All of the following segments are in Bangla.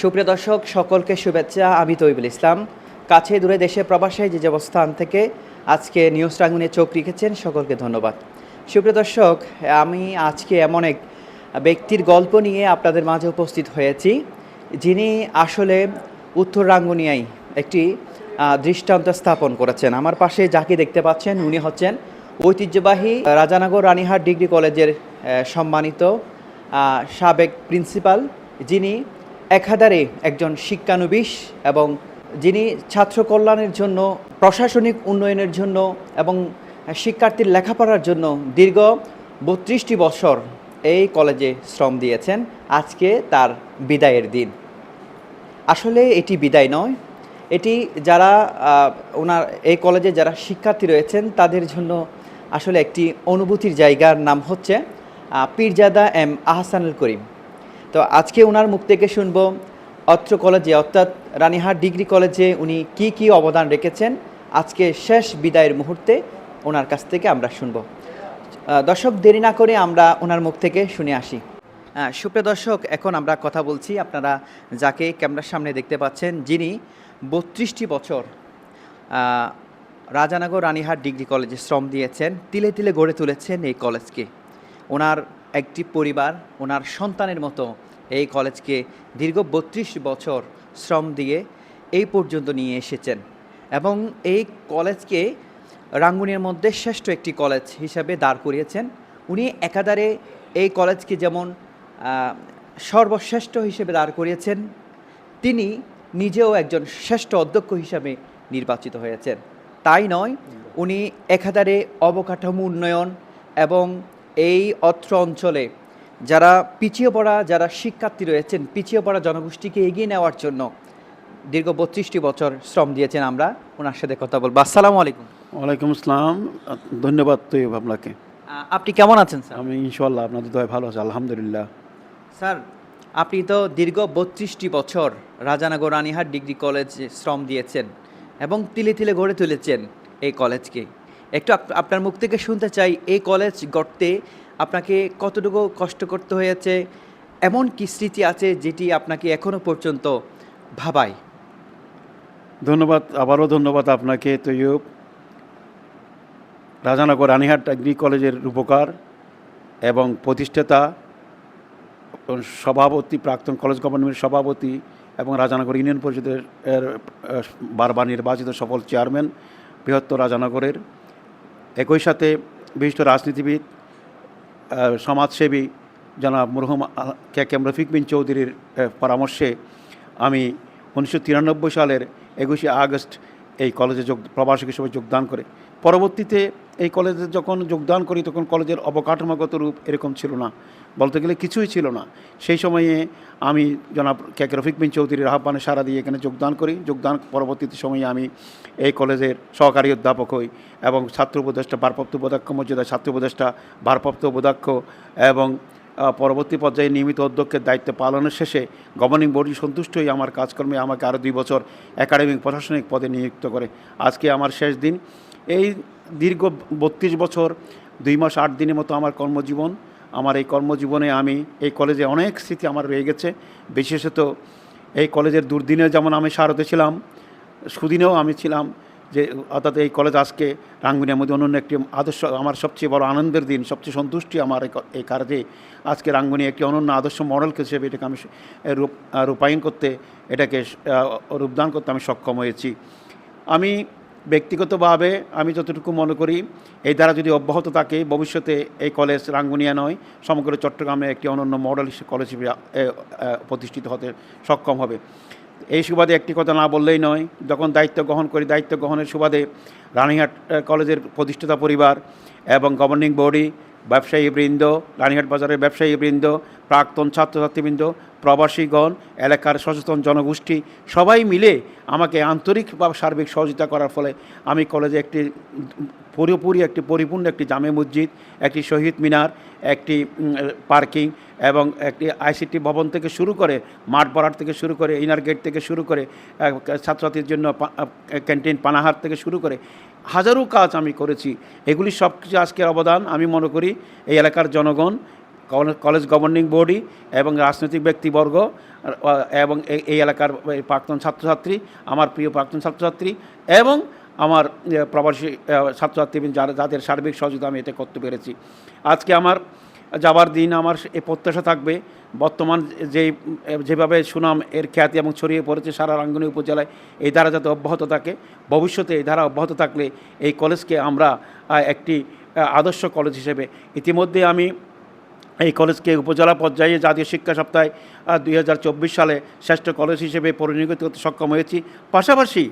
সুপ্রিয় দর্শক, সকলকে শুভেচ্ছা। আমি তৈবুল ইসলাম। কাছে দূরে দেশে প্রবাসে যে অবস্থান থেকে আজকে নিউজ রাঙ্গুনে চোখ রেখেছেন, সকলকে ধন্যবাদ। সুপ্রিয় দর্শক, আমি আজকে এমন এক ব্যক্তির গল্প নিয়ে আপনাদের মাঝে উপস্থিত হয়েছি, যিনি আসলে উত্তর রাঙ্গুনিয়ায় একটি দৃষ্টান্ত স্থাপন করেছেন। আমার পাশে যাকে দেখতে পাচ্ছেন, উনি হচ্ছেন ঐতিহ্যবাহী রাজানগর রানীহাট ডিগ্রি কলেজের সম্মানিত সাবেক প্রিন্সিপাল, যিনি একাধারে একজন শিক্ষানবিশ এবং যিনি ছাত্র কল্যাণের জন্য, প্রশাসনিক উন্নয়নের জন্য এবং শিক্ষার্থীর লেখাপড়ার জন্য দীর্ঘ বত্রিশটি বছর এই কলেজে শ্রম দিয়েছেন। আজকে তার বিদায়ের দিন। আসলে এটি বিদায় নয়। এটি যারা ওনার এই কলেজে যারা শিক্ষার্থী রয়েছেন, তাদের জন্য আসলে একটি অনুভূতির জায়গার নাম হচ্ছে পীরজাদা এম আহসানুল করিম। তো আজকে ওনার মুখ থেকে শুনব অত্র কলেজে, অর্থাৎ রানীহাট ডিগ্রি কলেজে উনি কি কি অবদান রেখেছেন। আজকে শেষ বিদায়ের মুহূর্তে ওনার কাছ থেকে আমরা শুনব। দর্শক, দেরি না করে আমরা ওনার মুখ থেকে শুনে আসি। সুপ্রিয় দর্শক, এখন আমরা কথা বলছি আপনারা যাকে ক্যামেরার সামনে দেখতে পাচ্ছেন, যিনি বত্রিশটি বছর রাজানগর রানীহাট ডিগ্রি কলেজে শ্রম দিয়েছেন, তিলে তিলে গড়ে তুলেছেন এই কলেজকে। ওনার একটি পরিবার ওনার সন্তানের মতো এই কলেজকে দীর্ঘ বত্রিশ বছর শ্রম দিয়ে এই পর্যন্ত নিয়ে এসেছেন এবং এই কলেজকে রাঙ্গুনিয়ার মধ্যে শ্রেষ্ঠ একটি কলেজ হিসাবে দাঁড় করিয়েছেন। উনি একাধারে এই কলেজকে যেমন সর্বশ্রেষ্ঠ হিসেবে দাঁড় করিয়েছেন, তিনি নিজেও একজন শ্রেষ্ঠ অধ্যক্ষ হিসাবে নির্বাচিত হয়েছেন। তাই নয়, উনি একাধারে অবকাঠামো উন্নয়ন এবং এই অত্র অঞ্চলে যারা পিছিয়ে পড়া যারা শিক্ষার্থী রয়েছেন পিছিয়ে পড়া জনগোষ্ঠীকে এগিয়ে নেওয়ার জন্য দীর্ঘ বত্রিশটি বছর শ্রম দিয়েছেন আমরা। ওনার সাথে কথা বলব। আসসালামু আলাইকুম। ওয়ালাইকুম আসসালাম। ধন্যবাদ তৈব আপনাকে। আপনি কেমন আছেন স্যার? আমি ইনশাল্লাহ আপনাদের দয় ভালো আছি আলহামদুলিল্লাহ। স্যার আপনি তো দীর্ঘ বত্রিশটি বছর রাজানগর রানীহাট ডিগ্রি কলেজে শ্রম দিয়েছেন এবং তিলে তিলে গড়ে তুলেছেন এই কলেজকে। একটু আপ- আপনার মুখ থেকে শুনতে চাই, এই কলেজ গড়তে আপনাকে কতটুকু কষ্ট করতে হয়েছে? এমন কি স্মৃতি আছে যেটি আপনাকে এখনও পর্যন্ত ভাবায়? ধন্যবাদ, আবারও ধন্যবাদ আপনাকে, তৈয়ব। রাজানগর রানীহাট ডিগ্রি কলেজের রূপকার এবং প্রতিষ্ঠাতা সভাপতি, প্রাক্তন কলেজ গভর্নমেন্টের সভাপতি এবং রাজানগর ইউনিয়ন পরিষদের বারবার নির্বাচিত সফল চেয়ারম্যান বৃহত্তর রাজানগরের। একই সাথে বিশিষ্ট রাজনীতিবিদ সমাজসেবী জনাব মরহুম কে কেম রফিক বিন চৌধুরীর পরামর্শে আমি উনিশশো তিরানব্বই সালের একুশে আগস্ট এই কলেজে যোগ, প্রবাসী হিসেবে যোগদান করে। পরবর্তীতে এই কলেজে যখন যোগদান করি, তখন কলেজের অবকাঠামোগত রূপ এরকম ছিল না। বলতে গেলে কিছুই ছিল না। সেই সময়ে আমি জনাব কে কে রফিক বিন চৌধুরীর আহ্বানে সারা দিয়ে এখানে যোগদান করি। যোগদান পরবর্তীতে সময়ে আমি এই কলেজের সহকারী অধ্যাপক হই এবং ছাত্র উপদেষ্টা, ভারপ্রাপ্ত উপাধ্যক্ষ মর্যাদা ছাত্র উপদেষ্টা, ভারপ্রাপ্ত উপাধ্যক্ষ এবং পরবর্তী পর্যায়ে নিয়মিত অধ্যক্ষের দায়িত্ব পালনের শেষে গভর্নিং বডি সন্তুষ্ট হয়ে আমার কাজকর্মে আমাকে আরও দুই বছর একাডেমিক প্রশাসনিক পদে নিযুক্ত করে। আজকে আমার শেষ দিন। এই দীর্ঘ বত্রিশ বছর, দুই মাস, আট দিনের মতো আমার কর্মজীবন, আমার এই কর্মজীবনে আমি এই কলেজে অনেক স্মৃতি আমার রয়ে গেছে। বিশেষত এই কলেজের দুর্দিনে যেমন আমি সারতে ছিলাম, সুদিনেও আমি ছিলাম যে, অর্থাৎ এই কলেজ আজকে রাঙ্গুনিয়ার মধ্যে অনন্য একটি আদর্শ, আমার সবচেয়ে বড় আনন্দের দিন, সবচেয়ে সন্তুষ্টি আমার এই ক- এই কাজে। আজকে রাঙ্গুনি একটি অনন্য আদর্শ মডেল হিসেবে এটাকে আমি রূপ রূপায়ণ করতে, এটাকে রূপদান করতে আমি সক্ষম হয়েছি। আমি ব্যক্তিগতভাবে, আমি যতটুকু মনে করি, এই দ্বারা যদি অব্যাহত থাকে, ভবিষ্যতে এই কলেজ রাঙ্গুনিয়া নয়, সমগ্র চট্টগ্রামে একটি অনন্য মডেল কলেজ প্রতিষ্ঠিত হতে সক্ষম হবে। এই সুবাদে একটি কথা না বললেই নয়, যখন দায়িত্ব গ্রহণ করি, দায়িত্ব গ্রহণের সুবাদে রানীহাট কলেজের প্রতিষ্ঠাতা পরিবার এবং গভর্নিং বডি ব্যবসায়ী বৃন্দ, রানীহাট বাজারের ব্যবসায়ী বৃন্দ, প্রাক্তন ছাত্রছাত্রীবৃন্দ, প্রবাসীগণ, এলাকার সচেতন জনগোষ্ঠী, সবাই মিলে আমাকে আন্তরিক বা সার্বিক সহযোগিতা করার ফলে আমি কলেজে একটি পুরোপুরি একটি পরিপূর্ণ একটি জামে মসজিদ, একটি শহীদ মিনার, একটি পার্কিং এবং একটি আইসিটি ভবন থেকে শুরু করে মাঠ বরাট থেকে শুরু করে ইনার গেট থেকে শুরু করে ছাত্রছাত্রীর জন্য ক্যান্টিন পানাহার থেকে শুরু করে হাজারো কাজ আমি করেছি। এগুলি সব কিছু আজকের অবদান। আমি মনে করি এই এলাকার জনগণ কলেজ গভর্নিং বডি এবং রাজনৈতিক ব্যক্তিবর্গ এবং এই- এলাকার প্রাক্তন ছাত্রছাত্রী, আমার প্রিয় প্রাক্তন ছাত্রছাত্রী এবং আমার প্রবাসী ছাত্রছাত্রী যারা, যাদের সার্বিক সহযোগিতা আমি এটা করতে পেরেছি। আজকে আমার যাবার দিন আমার এ প্রত্যাশা থাকবে। বর্তমান যে, যেভাবে সুনাম এর খ্যাতি এবং ছড়িয়ে পড়েছে সারা রাঙ্গুনি উপজেলায়, এই ধারা যাতে অব্যাহত থাকে, ভবিষ্যতে এই ধারা অব্যাহত থাকলে এই কলেজকে আমরা একটি আদর্শ কলেজ হিসেবে ইতিমধ্যে আমি এই কলেজকে উপজেলা পর্যায়ে জাতীয় শিক্ষা সপ্তাহে দুই হাজার চব্বিশ সালে শ্রেষ্ঠ কলেজ হিসেবে পরিণত করতে সক্ষম হয়েছি। পাশাপাশি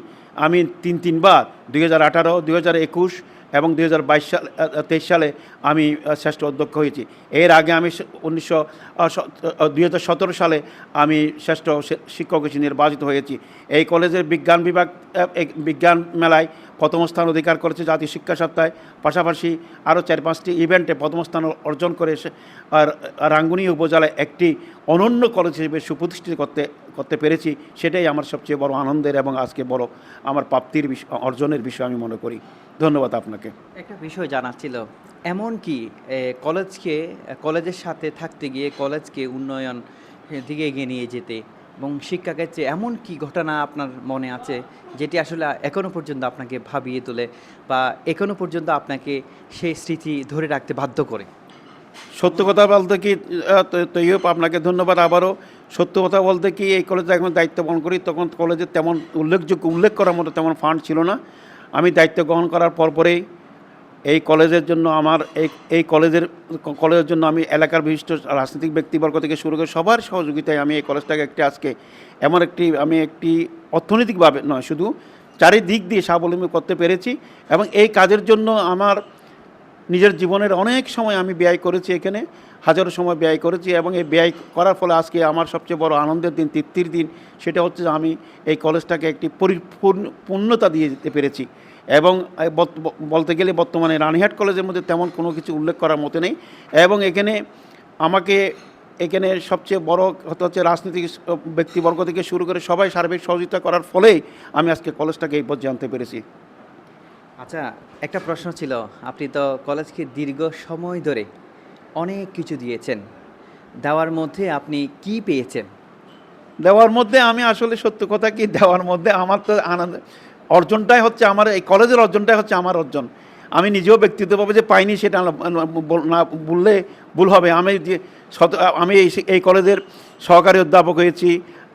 আমি তিন, তিনবার দুই হাজার আঠারো, দুই হাজার একুশ এবং দুই হাজার বাইশ সাল তেইশ সালে আমি শ্রেষ্ঠ অধ্যক্ষ হয়েছি। এর আগে আমি উনিশশো দুই সালে আমি শ্রেষ্ঠ শিক্ষক হিসেবে নির্বাচিত হয়েছি। এই কলেজের বিজ্ঞান বিভাগ বিজ্ঞান মেলায় প্রথম স্থান অধিকার করেছে জাতীয় শিক্ষা সপ্তাহে। পাশাপাশি আরও চার, পাঁচটি ইভেন্টে প্রথম স্থান অর্জন করে আর রাঙ্গুনি উপজেলায় একটি অনন্য কলেজ হিসেবে সুপ্রতিষ্ঠিত করতে করতে পেরেছি। সেটাই আমার সবচেয়ে বড় আনন্দের এবং আজকে বড় আমার প্রাপ্তির বিষয় অর্জনের বিষয় আমি মনে করি। ধন্যবাদ আপনাকে। একটা বিষয় জানার ছিল। এমন কি কলেজকে কলেজের সাথে থাকতে গিয়ে কলেজকে উন্নয়ন দিকে এগিয়ে নিয়ে যেতে এবং শিক্ষাক্ষেত্রে এমন কি ঘটনা আপনার মনে আছে যেটি আসলে এখনও পর্যন্ত আপনাকে ভাবিয়ে তোলে বা এখনও পর্যন্ত আপনাকে সেই স্মৃতি ধরে রাখতে বাধ্য করে? সত্য কথা বলতে কি আহ, তো- তৈয়ব আপনাকে ধন্যবাদ আবারও। সত্য কথা বলতে কি এই কলেজে এখন দায়িত্ব গ্রহণ করি তখন কলেজে তেমন উল্লেখযোগ্য উল্লেখ করার মতো তেমন ফান্ড ছিল না। আমি দায়িত্ব গ্রহণ করার পরপরেই এই কলেজের জন্য আমার এই এই কলেজের কলেজের জন্য আমি এলাকার বিশিষ্ট রাজনৈতিক ব্যক্তিবর্গ থেকে শুরু করে সবার সহযোগিতায় আমি এই কলেজটাকে একটি আজকে এমন একটি, আমি একটি অর্থনৈতিকভাবে নয়, শুধু চারিদিক দিয়ে স্বাবলম্বী করতে পেরেছি এবং এই কাজের জন্য আমার নিজের জীবনের অনেক সময় আমি ব্যয় করেছি এখানে, হাজারো সময় ব্যয় করেছি এবং এই ব্যয় করার ফলে আজকে আমার সবচেয়ে বড় আনন্দের দিন, তৃপ্তির দিন, সেটা হচ্ছে আমি এই কলেজটাকে একটি পরিপূর্ণ, পূর্ণতা দিয়ে যেতে পেরেছি। এবং বলতে গেলে বর্তমানে রানীহাট কলেজের মধ্যে তেমন কোনো কিছু উল্লেখ করার মতো নেই। এবং এখানে আমাকে এখানে সবচেয়ে বড় হতে হচ্ছে রাজনৈতিক ব্যক্তিবর্গ থেকে শুরু করে সবাই সার্বিক সহযোগিতা করার ফলেই আমি আজকে কলেজটাকে এই পর্যায়ে আনতে পেরেছি। আচ্ছা একটা প্রশ্ন ছিল আপনি তো কলেজকে দীর্ঘ সময় ধরে অনেক কিছু দিয়েছেন। দেওয়ার মধ্যে আপনি কি পেয়েছেন? দেওয়ার মধ্যে আমি আসলে সত্য কথা কি দেওয়ার মধ্যে আমার তো আনন্দ অর্জনটাই হচ্ছে আমার, এই কলেজের অর্জনটাই হচ্ছে আমার অর্জন। আমি নিজেও ব্যক্তিগতভাবে যে পাইনি সেটা না বললে ভুল হবে। আমি যে আমি এই এই কলেজের সহকারী অধ্যাপক হয়েছি,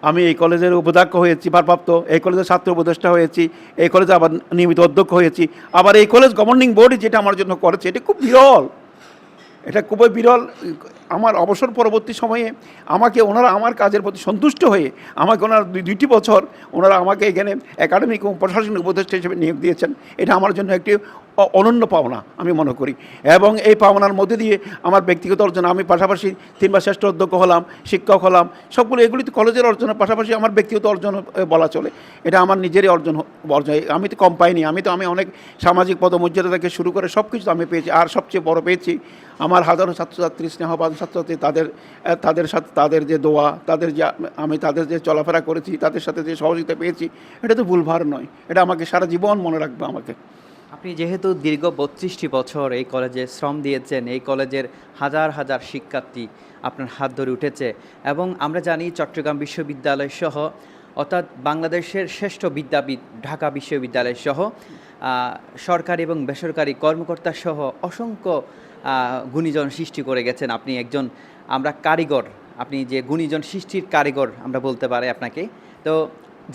আমি এই কলেজের উপাধ্যক্ষ হয়েছি, ভারপ্রাপ্ত, এই কলেজের ছাত্র উপদেষ্টা হয়েছি, এই কলেজে আবার নিয়মিত অধ্যক্ষ হয়েছি। আবার এই কলেজ গভর্নিং বোর্ড যেটা আমার জন্য করেছে, এটা খুব বিরল। এটা খুবই বিরল। আমার অবসর পরবর্তী সময়ে আমাকে ওনারা আমার কাজের প্রতি সন্তুষ্ট হয়ে আমাকে ওনারা দুই দুইটি বছর ওনারা আমাকে এখানে একাডেমিক এবং প্রশাসনিক উপদেষ্টা হিসেবে নিয়োগ দিয়েছেন। এটা আমার জন্য একটি অনন্য পাওনা আমি মনে করি। এবং এই পাওনার মধ্যে দিয়ে আমার ব্যক্তিগত অর্জন, আমি পাশাপাশি তিনবার শ্রেষ্ঠ অধ্যক্ষ হলাম, শিক্ষক হলাম, সবগুলো এগুলি তো কলেজের অর্জনের পাশাপাশি আমার ব্যক্তিগত অর্জন বলা চলে। এটা আমার নিজেরই অর্জন অর্জন। আমি তো কম পাইনি, আমি তো, আমি অনেক সামাজিক পদমর্যাদা থেকে শুরু করে সব কিছু আমি পেয়েছি। আর সবচেয়ে বড় পেয়েছি আমার হাজারো ছাত্রছাত্রী, স্নেহবান ছাত্রছাত্রী, তাদের তাদের সাথে, তাদের যে দোয়া, তাদের যে, আমি তাদের যে চলাফেরা করেছি, তাদের সাথে যে সহযোগিতা পেয়েছি, এটা তো ভুলভার নয়। এটা আমাকে সারা জীবন মনে রাখবে আমাকে। আপনি যেহেতু দীর্ঘ বত্রিশটি বছর এই কলেজে শ্রম দিয়েছেন, এই কলেজের হাজার হাজার শিক্ষার্থী আপনার হাত ধরে উঠেছে এবং আমরা জানি চট্টগ্রাম বিশ্ববিদ্যালয় সহ, অর্থাৎ বাংলাদেশের শ্রেষ্ঠ বিদ্যাপীঠ ঢাকা বিশ্ববিদ্যালয় সহ সরকারি এবং বেসরকারি কর্মকর্তা সহ অসংখ্য গুণীজন সৃষ্টি করে গেছেন। আপনি একজন আমরা কারিগর, আপনি যে গুণীজন সৃষ্টির কারিগর আমরা বলতে পারি আপনাকে। তো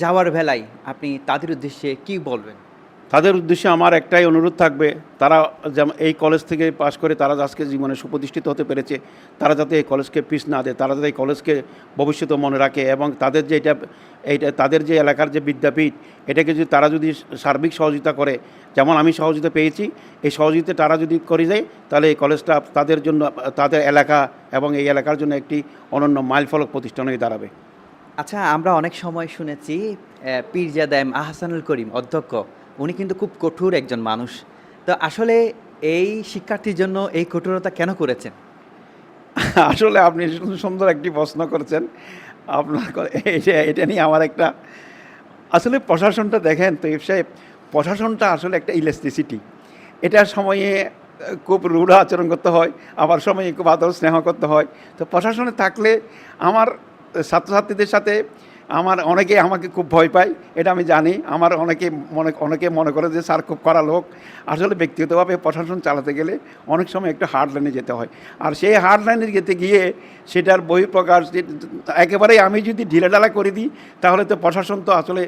যাওয়ার বেলায় আপনি তাদের উদ্দেশ্যে কি বলবেন? তাদের উদ্দেশ্যে আমার একটাই অনুরোধ থাকবে, তারা যেমন এই কলেজ থেকে পাশ করে তারা আজকে জীবনে সুপ্রতিষ্ঠিত হতে পেরেছে, তারা যাতে এই কলেজকে পিস না দেয়, তারা যাতে এই কলেজকে ভবিষ্যতে মনে রাখে এবং তাদের যে এটা, এইটা, তাদের যে এলাকার যে বিদ্যাপীঠ, এটাকে যদি তারা যদি সার্বিক সহযোগিতা করে, যেমন আমি সহযোগিতা পেয়েছি, এই সহযোগিতা তারা যদি করে যায় তাহলে এই কলেজটা তাদের জন্য, তাদের এলাকা এবং এই এলাকার জন্য একটি অনন্য মাইলফলক প্রতিষ্ঠান হয়ে দাঁড়াবে। আচ্ছা আমরা অনেক সময় শুনেছি পীরজাদা আহসানুল করিম অধ্যক্ষ উনি কিন্তু খুব কঠোর একজন মানুষ। তো আসলে এই শিক্ষার্থীর জন্য এই কঠোরতা কেন করেছেন? আসলে আপনি সুন্দর- একটি প্রশ্ন করেছেন। আপনার এটা এটা নিয়ে আমার একটা, আসলে প্রশাসনটা দেখেন তো সাহেব, প্রশাসনটা আসলে একটা ইলেকট্রিসিটি এটার সময়ে খুব রূঢ় আচরণ করতে হয়, আবার সময়ে খুব আদর স্নেহ করতে হয়। তো প্রশাসনে থাকলে আমার ছাত্রছাত্রীদের সাথে আমার অনেকে আমাকে খুব ভয় পায়, এটা আমি জানি। আমার অনেকে মনে অনেকে মনে করে যে স্যার খুব করা লোক। আসলে ব্যক্তিগতভাবে প্রশাসন চালাতে গেলে অনেক সময় একটু হার্ড লাইনে যেতে হয়। আর সেই হার্ড লাইনে যেতে গিয়ে সেটার বহিঃপ্রকাশ একেবারেই আমি যদি ঢিলেঢালা করে দিই, তাহলে তো প্রশাসন তো আসলে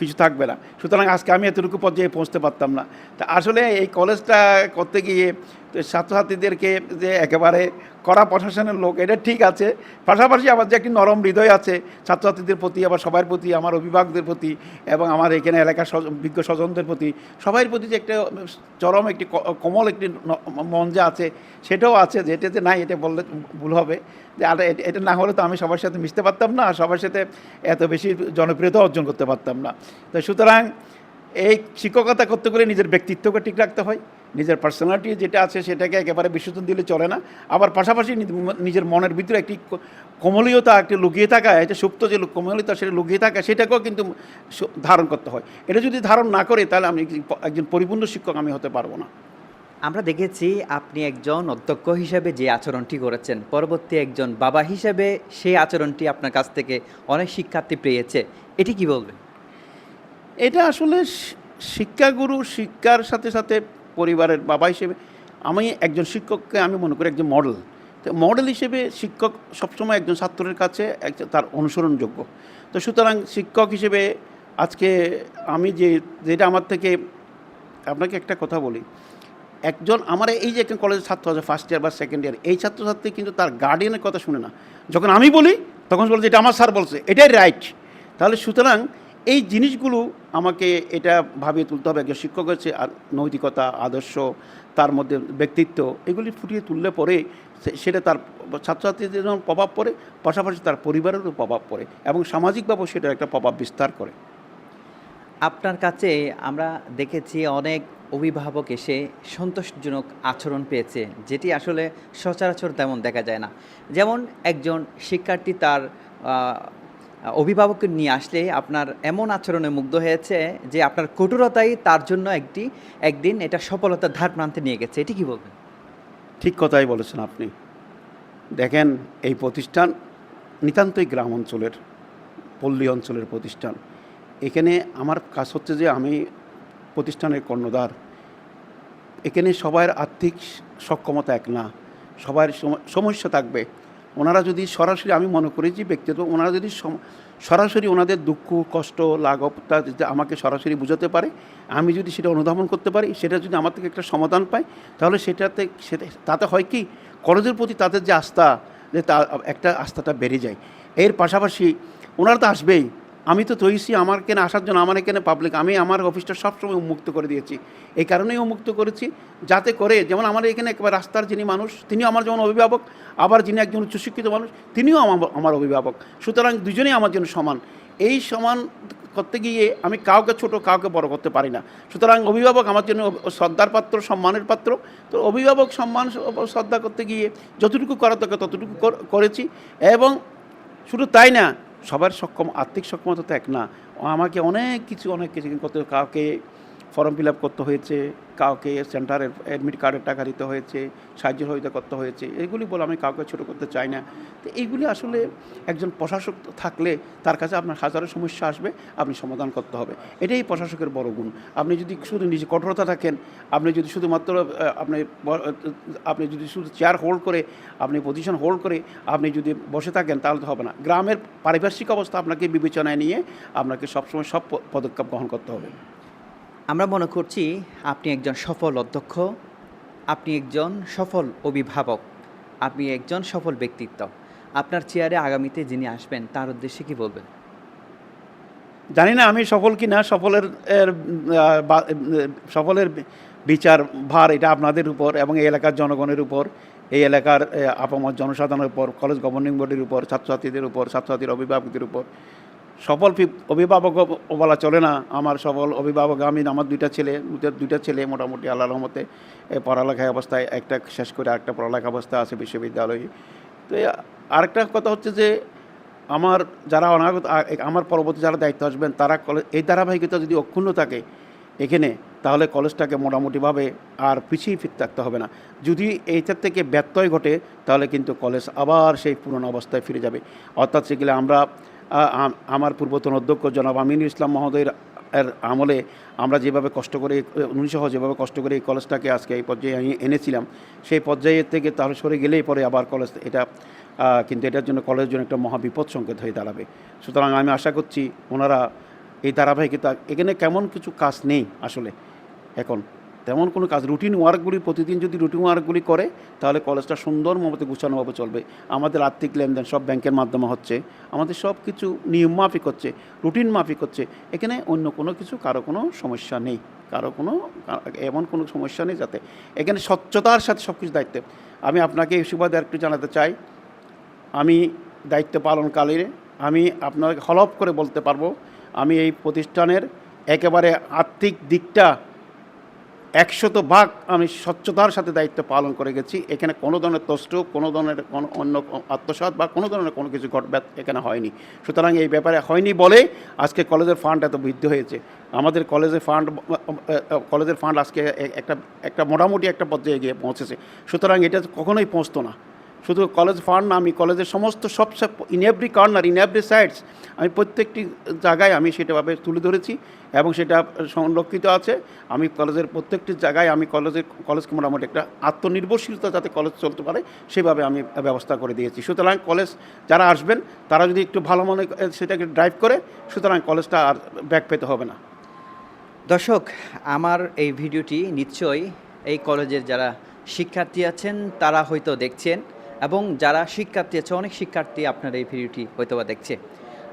কিছু থাকবে না। সুতরাং আজকে আমি এতটুকু পর্যায়ে পৌঁছতে পারতাম না। তা আসলে এই কলেজটা করতে গিয়ে তো ছাত্রছাত্রীদেরকে যে একেবারে কড়া প্রশাসনের লোক, এটা ঠিক আছে। পাশাপাশি আমার যে একটি নরম হৃদয় আছে, ছাত্রছাত্রীদের প্রতি, আবার সবার প্রতি, আমার অভিভাবকদের প্রতি, এবং আমার এখানে এলাকার বিজ্ঞ স্বজনদের প্রতি সবার প্রতি যে একটা চরম একটি কোমল একটি মন যে আছে, সেটাও আছে, যে এটাতে নাই, এটা বললে ভুল হবে। যে আর এটা না হলে তো আমি সবার সাথে মিশতে পারতাম না, আর সবার সাথে এত বেশি জনপ্রিয়তা অর্জন করতে পারতাম না। তো সুতরাং এই শিক্ষকতা করতে গেলে নিজের ব্যক্তিত্বকে ঠিক রাখতে হয়, নিজের পার্সোনালিটি যেটা আছে সেটাকে একেবারে বিসর্জন দিলে চলে না। আবার পাশাপাশি নিজের মনের ভিতরে একটি কোমলীয়তা একটি লুকিয়ে থাকা এটা সুপ্ত যে কোমলীয়তা সেটা লুকিয়ে থাকা, সেটাকেও কিন্তু ধারণ করতে হয়। এটা যদি ধারণ না করে, তাহলে আমি একজন পরিপূর্ণ শিক্ষক আমি হতে পারব না। আমরা দেখেছি আপনি একজন অধ্যক্ষ হিসেবে যে আচরণটি করেছেন, পরবর্তী একজন বাবা হিসেবে সেই আচরণটি আপনার কাছ থেকে অনেক শিক্ষার্থী পেয়েছে। এটি কি বলবেন? এটা আসলে শিক্ষাগুরু শিক্ষার সাথে সাথে পরিবারের বাবা হিসেবে আমি একজন শিক্ষককে আমি মনে করি একজন মডেল তো মডেল হিসেবে শিক্ষক সবসময় একজন ছাত্রের কাছে তার অনুসরণযোগ্য। তো সুতরাং শিক্ষক হিসেবে আজকে আমি যে, যেটা আমার থেকে আপনাকে একটা কথা বলি। একজন আমার এই যে একজন কলেজের ছাত্র আছে ফার্স্ট ইয়ার বা সেকেন্ড ইয়ার এই ছাত্রছাত্রী কিন্তু তার গার্ডিয়ানের কথা শুনে না। যখন আমি বলি, তখন বলছে এটা আমার স্যার বলছে। এটাই রাইট তাহলে সুতরাং এই জিনিসগুলো আমাকে এটা ভাবিয়ে তুলতে হবে। একজন শিক্ষক হচ্ছে নৈতিকতা, আদর্শ, তার মধ্যে ব্যক্তিত্ব, এগুলি ফুটিয়ে তুললে পরে সেটা তার ছাত্রছাত্রীদের যেমন প্রভাব পড়ে, পাশাপাশি তার পরিবারেরও প্রভাব পড়ে এবং সামাজিকভাবেও সেটার একটা প্রভাব বিস্তার করে। আপনার কাছে আমরা দেখেছি অনেক অভিভাবক এসে সন্তোষজনক আচরণ পেয়েছে, যেটি আসলে সচরাচর তেমন দেখা যায় না। যেমন একজন শিক্ষার্থী তার অভিভাবককে নিয়ে আসলে আপনার এমন আচরণে মুগ্ধ হয়েছে যে আপনার কঠোরতাই তার জন্য একটি, একদিন এটা সফলতার ধার প্রান্তে নিয়ে গেছে। এটি কি বলবেন? ঠিক কথাই বলেছেন আপনি। দেখেন, এই প্রতিষ্ঠান নিতান্তই গ্রাম অঞ্চলের, পল্লী অঞ্চলের প্রতিষ্ঠান। এখানে আমার কাজ হচ্ছে যে আমি প্রতিষ্ঠানের কর্ণধার। এখানে সবার আর্থিক সক্ষমতা এক না। সবার সম- সমস্যা থাকবে। ওনারা যদি সরাসরি, আমি মনে করি যে ব্যক্তিগত, ওনারা যদি সরাসরি ওনাদের দুঃখ, কষ্ট লাঘবটা যদি আমাকে সরাসরি বুঝাতে পারে, আমি যদি সেটা অনুধাবন করতে পারি, সেটা যদি আমার থেকে একটা সমাধান পাই, তাহলে সেটাতে, সেটা, তাতে হয় কি, কলেজের প্রতি তাদের যে আস্থা, যে তা, একটা আস্থাটা বেড়ে যায়। এর পাশাপাশি ওনারা তো আসবেই। আমি তো তৈছি আমার কেন আসার জন্য, আমার এখানে পাবলিক আমি আমার অফিসটা সবসময় উন্মুক্ত করে দিয়েছি। এই কারণেই উন্মুক্ত করেছি, যাতে করে, যেমন আমার এখানে একবার রাস্তার যিনি মানুষ, তিনিও আমার যেমন অভিভাবক, আবার যিনি একজন উচ্চশিক্ষিত মানুষ, তিনিও আমার আমার অভিভাবক। সুতরাং দুজনেই আমার জন্য সমান। এই সমান করতে গিয়ে আমি কাউকে ছোট, কাউকে বড় করতে পারি না। সুতরাং অভিভাবক আমার জন্য শ্রদ্ধার পাত্র, সম্মানের পাত্র। তো অভিভাবক সম্মান শ্রদ্ধা করতে গিয়ে যতটুকু করা দরকার ততটুকু করেছি। এবং শুধু তাই না সবার সক্ষম আর্থিক সক্ষমতা তো এক না। আমাকে অনেক কিছু অনেক কিছু করতে কাউকে ফর্ম ফিল আপ করতে হয়েছে, কাউকে সেন্টারের অ্যাডমিট কার্ডের টাকা দিতে হয়েছে, সাহায্য সহযোগিতা করতে হয়েছে, এগুলি বলে আমি কাউকে ছোটো করতে চাই না। তো এইগুলি আসলে একজন প্রশাসক থাকলে তার কাছে আপনার হাজারো সমস্যা আসবে, আপনি সমাধান করতে হবে। এটাই প্রশাসকের বড় গুণ। আপনি যদি শুধু নিজে কঠোরতা থাকেন, আপনি যদি শুধুমাত্র আপনি আপনি যদি শুধু চেয়ার হোল্ড করে, আপনি পজিশন হোল্ড করে, আপনি যদি বসে থাকেন, তাহলে তো হবে না। গ্রামের পারিপার্শ্বিক অবস্থা আপনাকে বিবেচনায় নিয়ে আপনাকে সবসময় সব পদক্ষেপ গ্রহণ করতে হবে। আমরা মনে করছি আপনি একজন সফল অধ্যক্ষ, আপনি একজন সফল অভিভাবক, আপনি একজন সফল ব্যক্তিত্ব। আপনার চেয়ারে আগামীতে যিনি আসবেন, তার উদ্দেশ্যে কি বলবেন? জানি না আমি সফল কি না সফলের সফলের বিচার ভার এটা আপনাদের উপর এবং এই এলাকার জনগণের উপর, এই এলাকার আপামর জনসাধারণের উপর, কলেজ গভর্নিং বডির উপর, ছাত্রছাত্রীদের উপর, ছাত্রছাত্রীর অভিভাবকদের উপর। সফল অভিভাবক বলা চলে না। আমার সফল অভিভাবক আমি আমার দুইটা ছেলে, দুইটা- ছেলে মোটামুটি আল্লাহ রহমতে পড়ালেখা অবস্থায় একটা শেষ করে আরেকটা পড়ালেখা অবস্থা আছে বিশ্ববিদ্যালয়ে। তো আরেকটা কথা হচ্ছে যে, আমার যারা অনাগত আমার পরবর্তী যারা দায়িত্ব আসবেন, তারা কলেজ এই ধারাবাহিকতা যদি অক্ষুণ্ণ থাকে এখানে, তাহলে কলেজটাকে মোটামুটিভাবে আর পিছিয়ে ফিরতে থাকতে হবে না। যদি এইটার থেকে ব্যত্যয় ঘটে, তাহলে কিন্তু কলেজ আবার সেই পুরনো অবস্থায় ফিরে যাবে। অর্থাৎ সেগুলো আমরা আমার পূর্বতন অধ্যক্ষ জনাব আমিনুল ইসলাম মহোদয়ের, এর আমলে আমরা যেভাবে কষ্ট করে উনিসহ যেভাবে কষ্ট করে এই কলেজটাকে আজকে এই পর্যায়ে আমি এনেছিলাম, সেই পর্যায়ের থেকে তার সরে গেলেই পরে আবার কলেজ, এটা কিন্তু এটার জন্য কলেজের জন্য একটা মহা বিপদ সংকেত হয়ে দাঁড়াবে। সুতরাং আমি আশা করছি ওনারা এই ধারাবাহিকতা, এখানে কেমন কিছু কাজ নেই আসলে, এখন। তেমন কোনো কাজ রুটিন ওয়ার্কগুলি প্রতিদিন যদি রুটিন ওয়ার্কগুলি করে, তাহলে কলেজটা সুন্দর মতো গুছানোভাবে চলবে। আমাদের আর্থিক লেনদেন সব ব্যাংকের মাধ্যমে হচ্ছে, আমাদের সব কিছু নিয়ম মাফিক হচ্ছে রুটিন মাফিক হচ্ছে। এখানে অন্য কোনো কিছু কারও কোনো সমস্যা নেই, কারও কোনো, এমন কোনো সমস্যা নেই যাতে, এখানে স্বচ্ছতার সাথে সব কিছু দায়িত্ব। আমি আপনাকে এই সুবাদে একটু জানাতে চাই, আমি দায়িত্ব পালনকালে, আমি আপনাকে হলফ করে বলতে পারব, আমি এই প্রতিষ্ঠানের একেবারে আর্থিক দিকটা একশত ভাগ আমি স্বচ্ছতার সাথে দায়িত্ব পালন করে গেছি। এখানে কোনো ধরনের তষ্ট কোনো ধরনের কোনো অন্য আত্মসাত বা কোনো ধরনের কোনো কিছু ঘটবে এখানে হয়নি। সুতরাং এই ব্যাপারে হয়নি বলে আজকে কলেজের ফান্ড এত বৃদ্ধি হয়েছে। আমাদের কলেজের ফান্ড কলেজের ফান্ড আজকে একটা একটা মোটামুটি একটা পর্যায়ে গিয়ে পৌঁছেছে। সুতরাং এটা কখনোই পৌঁছতো না। শুধু কলেজ ফান্ড না, আমি কলেজের সমস্ত সবচেয়ে in every corner in every sides আমি প্রত্যেকটি জায়গায় আমি সেটাভাবে তুলে ধরেছি এবং সেটা সংরক্ষিত আছে। আমি কলেজের প্রত্যেকটি জায়গায় আমি কলেজের কলেজকে মোটামুটি একটা আত্মনির্ভরশীলতা যাতে কলেজ চলতে পারে, সেভাবে আমি ব্যবস্থা করে দিয়েছি। সুতরাং কলেজ যারা আসবেন, তারা যদি একটু ভালো মনে সেটাকে ড্রাইভ করে, সুতরাং কলেজটা আর ব্যাক পেতে হবে না। দর্শক, আমার এই ভিডিওটি নিশ্চয়ই এই কলেজের যারা শিক্ষার্থী আছেন, তারা হয়তো দেখছেন। এবং যারা শিক্ষার্থী আছে, অনেক শিক্ষার্থী আপনার এই ভিডিওটি হয়তো বা দেখছে।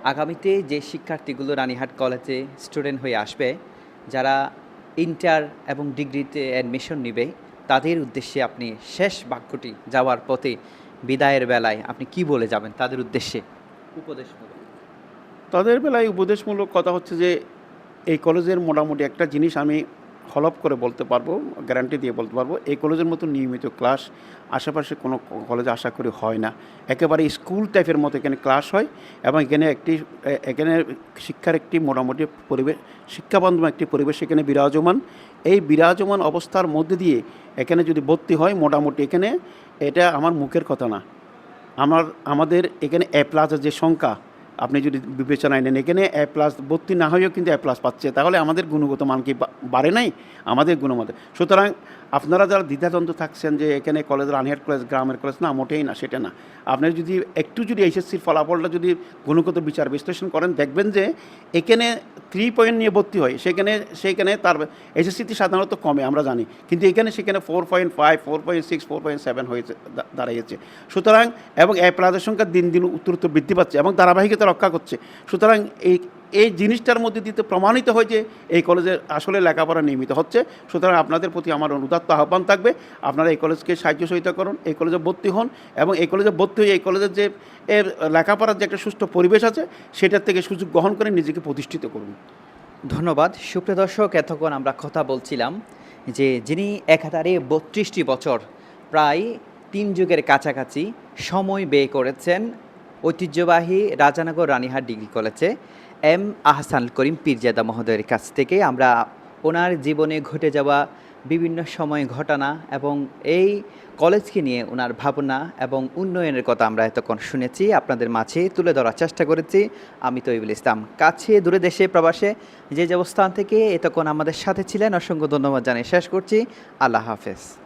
আগামীতে যে শিক্ষার্থীগুলো রানীহাট কলেজে স্টুডেন্ট হয়ে আসবে, যারা ইন্টার এবং ডিগ্রিতে অ্যাডমিশন নেবে, তাদের উদ্দেশ্যে আপনি শেষ বাক্যটি যাওয়ার পথে বিদায়ের বেলায় আপনি কি বলে যাবেন? তাদের উদ্দেশ্যে উপদেশমূলক। তাদের বেলায় উপদেশমূলক কথা হচ্ছে যে, এই কলেজের মোটামুটি একটা জিনিস আমি হলপ করে বলতে পারব গ্যারান্টি দিয়ে বলতে পারব, এই কলেজের মতো নিয়মিত ক্লাস আশেপাশে কোনো কলেজে আশা করি হয় না। একেবারে স্কুল টাইপের মতো এখানে ক্লাস হয় এবং এখানে একটি এখানে শিক্ষার একটি মোটামুটি পরিবেশ শিক্ষাবান্ধব একটি পরিবেশ এখানে বিরাজমান। এই বিরাজমান অবস্থার মধ্যে দিয়ে এখানে যদি ভর্তি হয়, মোটামুটি এখানে এটা আমার মুখের কথা না। আমার, আমাদের এখানে এ প্লাসের যে সংখ্যা আপনি যদি বিবেচনায় নেন, এখানে এ প্লাস ভর্তি না হয়েও কিন্তু এ প্লাস পাচ্ছে। তাহলে আমাদের গুণগত মান কি বাড়ে নাই? আমাদের গুণগত সুতরাং আপনারা যারা দ্বিধাদ্বন্দ্ব থাকছেন যে এখানে কলেজ রানহেড কলেজ গ্রামের কলেজ না, মোটেই না, সেটা না। আপনি যদি একটু যদি এইচএসসির ফলাফলটা যদি গুণগত বিচার বিশ্লেষণ করেন, দেখবেন যে এখানে থ্রি পয়েন্ট নিয়ে ভর্তি হয়, সেখানে সেখানে তার এইচএসসিতে সাধারণত কমে, আমরা জানি। কিন্তু এখানে, সেখানে four point five four point six four point seven হয়েছে দাঁড়িয়েছে। সুতরাং, এবং এ প্লাসের সংখ্যা দিন দিন উত্তরোত্তর বৃদ্ধি পাচ্ছে এবং ধারাবাহিকতা রক্ষা করছে। সুতরাং এই এই জিনিসটার মধ্যে দিতে প্রমাণিত হয় যে এই কলেজের আসলে লেখাপড়া নিয়মিত হচ্ছে। সুতরাং আপনাদের প্রতি আমার অনুদাত্ত আহ্বান থাকবে, আপনারা এই কলেজকে সাহায্য সহিতা করুন, এই কলেজে ভর্তি হন এবং এই কলেজে ভর্তি হয়ে এই কলেজের যে, এর লেখাপড়ার যে একটা সুষ্ঠু পরিবেশ আছে, সেটার থেকে সুযোগ গ্রহণ করে নিজেকে প্রতিষ্ঠিত করুন। ধন্যবাদ। সুপ্রিয় দর্শক, এতক্ষণ আমরা কথা বলছিলাম যে যিনি একাধারে বত্রিশটি বছর, প্রায় তিন যুগের কাছাকাছি সময় ব্যয় করেছেন, ঐতিহ্যবাহী রাজানগর রানীহাট ডিগ্রি কলেজে, এম আহসান করিম পীরজাদা মহোদয়ের কাছ থেকে। আমরা ওনার জীবনে ঘটে যাওয়া বিভিন্ন সময় ঘটনা এবং এই কলেজকে নিয়ে ওনার ভাবনা এবং উন্নয়নের কথা আমরা এতক্ষণ শুনেছি। আপনাদের মাঝে তুলে ধরার চেষ্টা করেছি। আমি তৈবুল ইসলাম। কাছে দূরে দেশে, প্রবাসে যে যে অবস্থান থেকে এতক্ষণ আমাদের সাথে ছিলেন, অসংখ্য ধন্যবাদ জানিয়ে শেষ করছি। আল্লাহ হাফেজ।